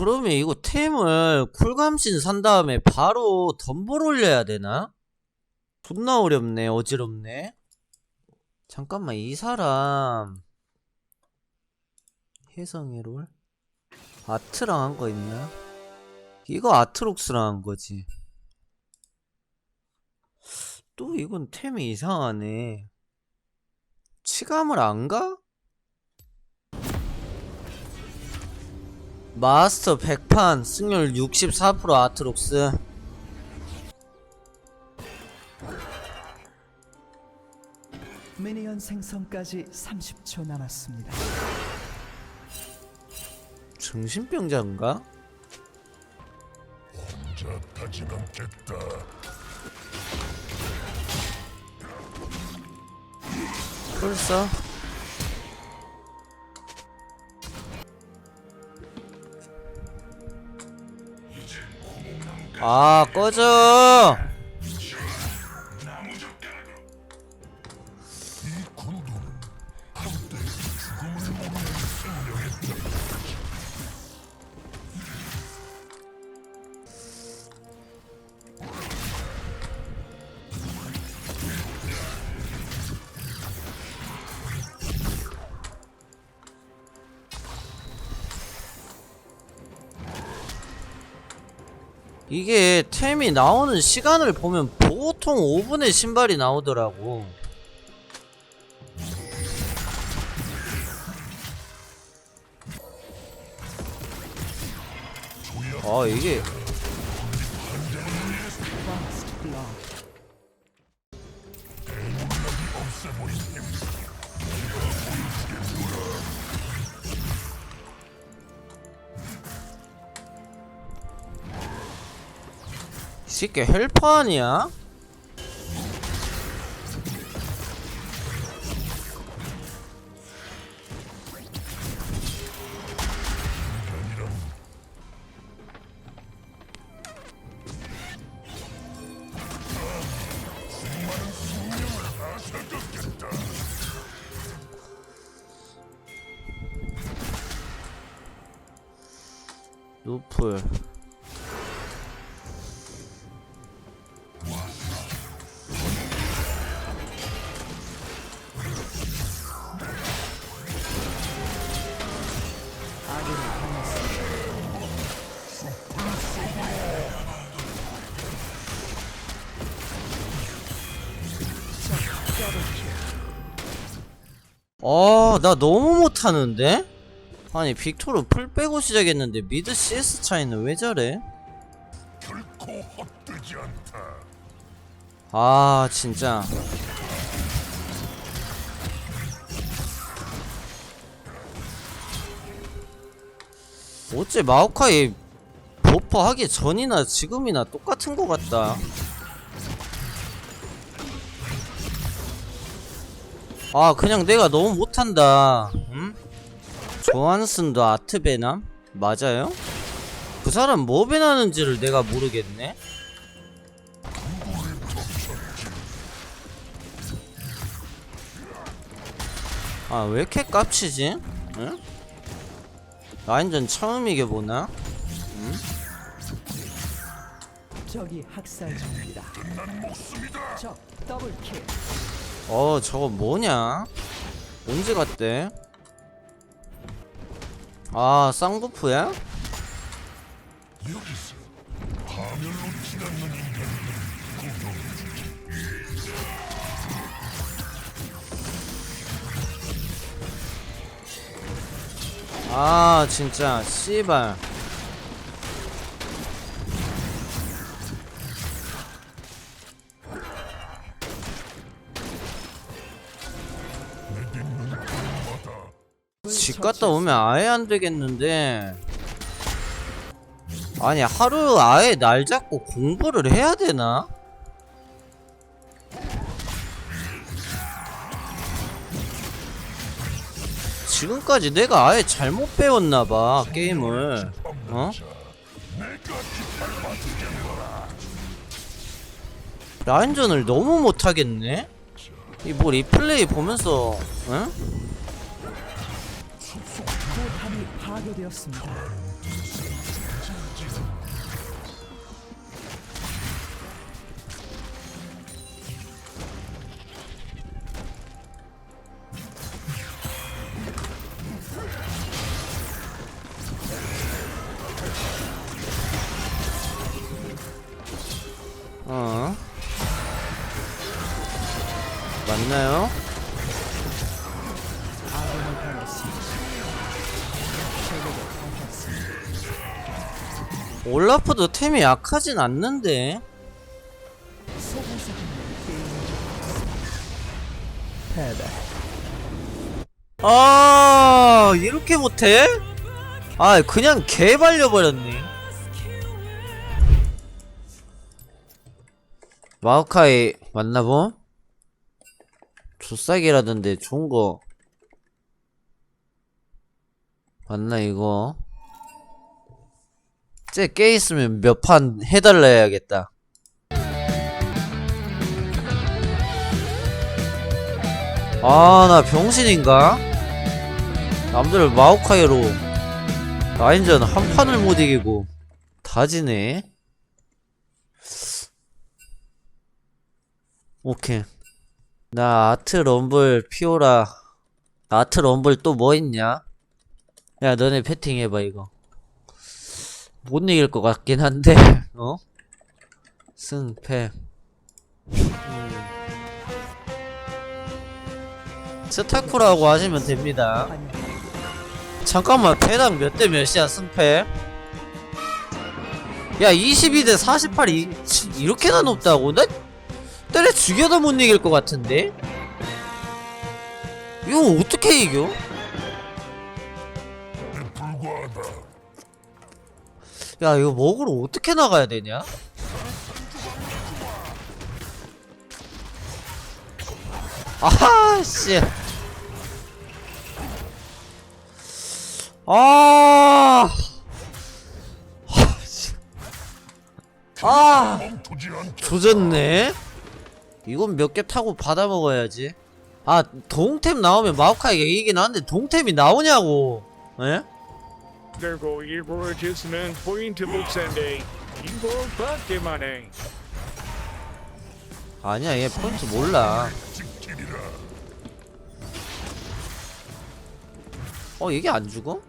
그러면 이거 템을 쿨감신 산 다음에 바로 덤볼 올려야 되나? 존나 어렵네 어지럽네 잠깐만 이 사람 혜성의 롤? 아트랑 한 거 있나? 이거 아트록스랑 한 거지 또 이건 템이 이상하네 치감을 안 가? 마스터 100판 승률 64% 아트록스 미니언 생성까지 30초 남았습니다. 정신병자인가? 혼자 타진 않겠다. 벌써? 아 꺼져 이게 템이 나오는 시간을 보면 보통 5분의 신발이 나오더라고. 아 이게 새끼 헬퍼 아니야? 노플 아, 나 너무 못하는데? 아니, 빅토르 풀 빼고 시작했는데 미드 CS 차이는 왜 저래? 결코 헛되지 않다. 아, 진짜. 어째 마오카이 버프 하기 전이나 지금이나 똑같은 것 같다. 아, 그냥 내가 너무 못한다. 응? 조한슨도 아트 배남? 맞아요? 그 사람 뭐 배나는지를 내가 모르겠네? 아, 왜 이렇게 깝치지? 응? 라인전 처음 이겨보나? 적이 학살 중입니다. 적 더블킬. 어, 저거 뭐냐? 언제 갔대? 아, 구경해주지. 아, 진짜, 씨발. 집 갔다 오면 아예 안 되겠는데. 아니, 하루 아예 날 잡고 공부를 해야 되나? 지금까지 내가 아예 잘못 배웠나봐, 게임을. 어? 라인전을 너무 못하겠네? 이 뭐 리플레이 보면서, 응? 시스템이 파괴되었습니다. 어? 맞나요? 올라프도 템이 약하진 않는데. 아 이렇게 못해? 아 그냥 개 발려버렸네 마오카이 맞나보? 조싸기라던데 좋은거 맞나 이거 쟤 깨 있으면 몇 판 해달라 해야겠다. 아 나 병신인가? 남들 마오카이로 라인전 한 판을 못 이기고 다 지네. 오케이. 나 아트 럼블 피오라. 아트 럼블 또 뭐 있냐? 야 너네 패팅 해봐 이거 못 이길 것 같긴 한데 어? 승패 음. 스타쿠라고 하시면 됩니다. 잠깐만 배당 몇 대 몇이야 승패? 야 22대 48 이 이렇게나 높다고? 나 때려 죽여도 못 이길 것 같은데? 이거 어떻게 이겨? 야 이거 먹으러 어떻게 나가야 되냐? 아씨 아 아, 않게. 조졌네. 이건 몇 개 타고 받아 먹어야지. 아, 동템 나오면 마오카이가 이기긴 하는데 동템이 나오냐고. 예? 그리고 이루어지는 포인트 복사인데 이거밖에 만해. 아니야, 얘 포인트 몰라. 어, 이게 안 죽어?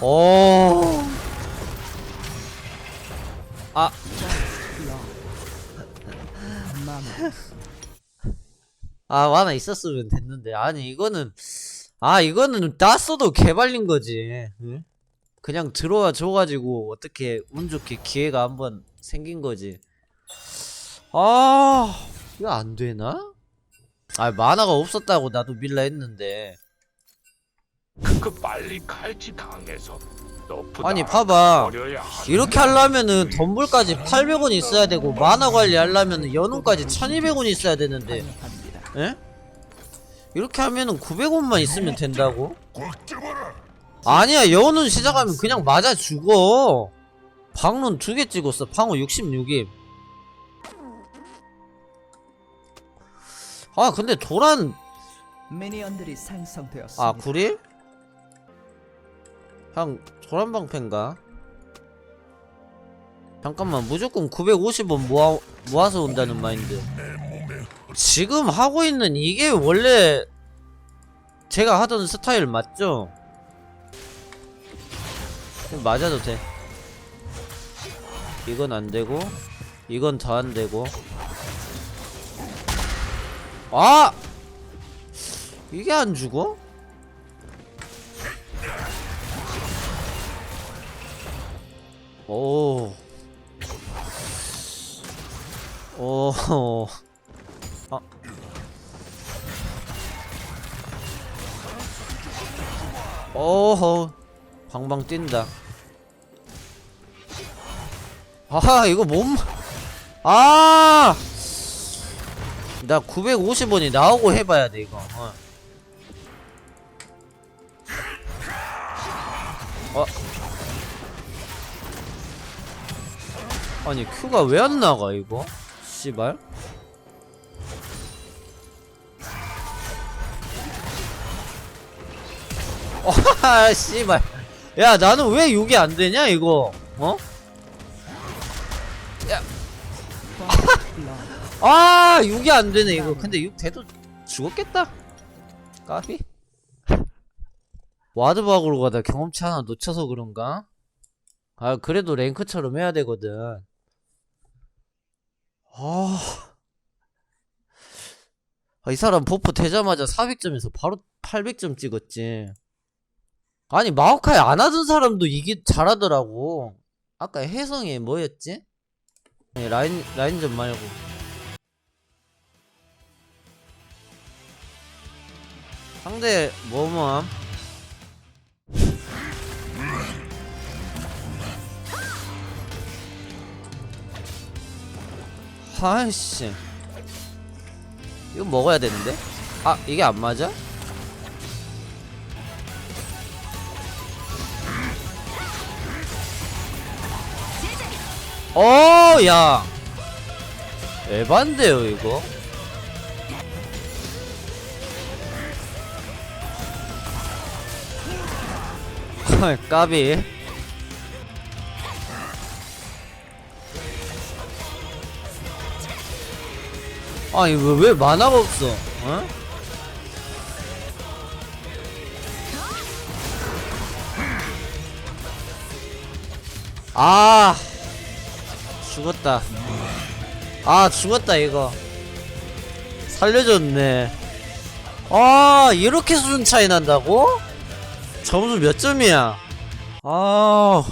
오. 아, 마마. 아, 와나 있었으면 됐는데. 아니, 이거는, 아, 이거는 땄어도 개발린 거지. 응? 그냥 들어와 줘가지고, 어떻게 운 좋게 기회가 한번 생긴 거지. 아, 이거 안 되나? 아, 만화가 없었다고 나도 밀라 했는데. 그 빨리 칼치 당해서 너프다. 아니, 봐봐. 이렇게 하려면은 덤불까지 800원 있어야 되고, 만화 관리 하려면은 연운까지 1200원 있어야 되는데. 예? 이렇게 하면은 900원만 있으면 된다고? 아니야 여운은 시작하면 그냥 맞아 죽어 방론 두 개 찍었어 방어 66임 아 근데 도란 미니언들이 생성되었습니다. 아 구리? 형 도란 방패인가? 잠깐만 무조건 950원 모아, 모아서 온다는 마인드 지금 하고 있는 이게 원래 제가 하던 스타일 맞죠? 맞아도 돼. 이건 안 되고, 이건 더 안 되고. 아! 이게 안 죽어? 오. 오. 어허 방방 뛴다 아하 이거 몸 아! 나 950원이 나오고 해봐야 돼 이거 어. 어. 아니 큐가 왜 안 나가 이거 씨발 아 씨발. 야 나는 왜 6이 안 되냐 이거? 어? 블러. 아 6이 안 되네 이거. 근데 6 돼도 죽었겠다. 까비. 와드박으로 가다 경험치 하나 놓쳐서 그런가? 아 그래도 랭크처럼 해야 되거든. 아... 아, 이 사람 버프 되자마자 400점에서 바로 800점 찍었지 아니 마오카이 안 하던 사람도 이게 잘하더라고 아까 혜성이 뭐였지? 아니, 라인 라인전 말고 상대 뭐뭐함? 아이씨 이거 먹어야 되는데? 아 이게 안 맞아? 어, 야. 에반데요, 이거? 까비. 아니, 왜, 왜 만화가 없어? 어? 아. 죽었다. 아, 죽었다, 이거. 살려줬네. 아, 이렇게 수준 차이 난다고? 점수 몇 점이야? 아,